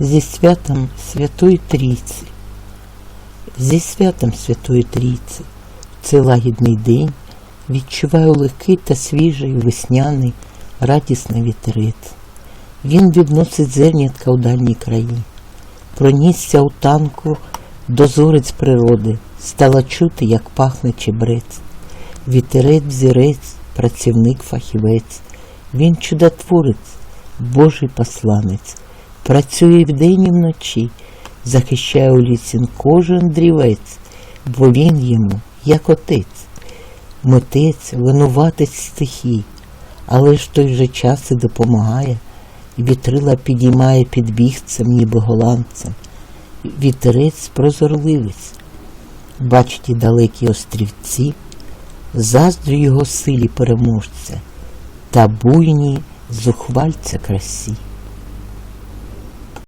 зі святом Святої Трійці. Зі святом Святої Трійці в цей лагідний день відчуваю легкий та свіжий весняний радісний вітерець. Він відносить зернятка у дальні краї. Пронісся у танку дозорець природи, стала чути, як пахне чебрець. Вітерець взірець, працівник фахівець. Він чудотворець, Божий посланець. Працює вдень і вночі, захищає у лісі кожен дрівець, бо він йому, як отець, митець, винуватець стихій, але ж той же час і допомагає, вітрила підіймає під бігцем, ніби голландцем. Вітерець прозорливець, бачить далекі острівці, заздрю його силі переможця та буйні зухвальця красі.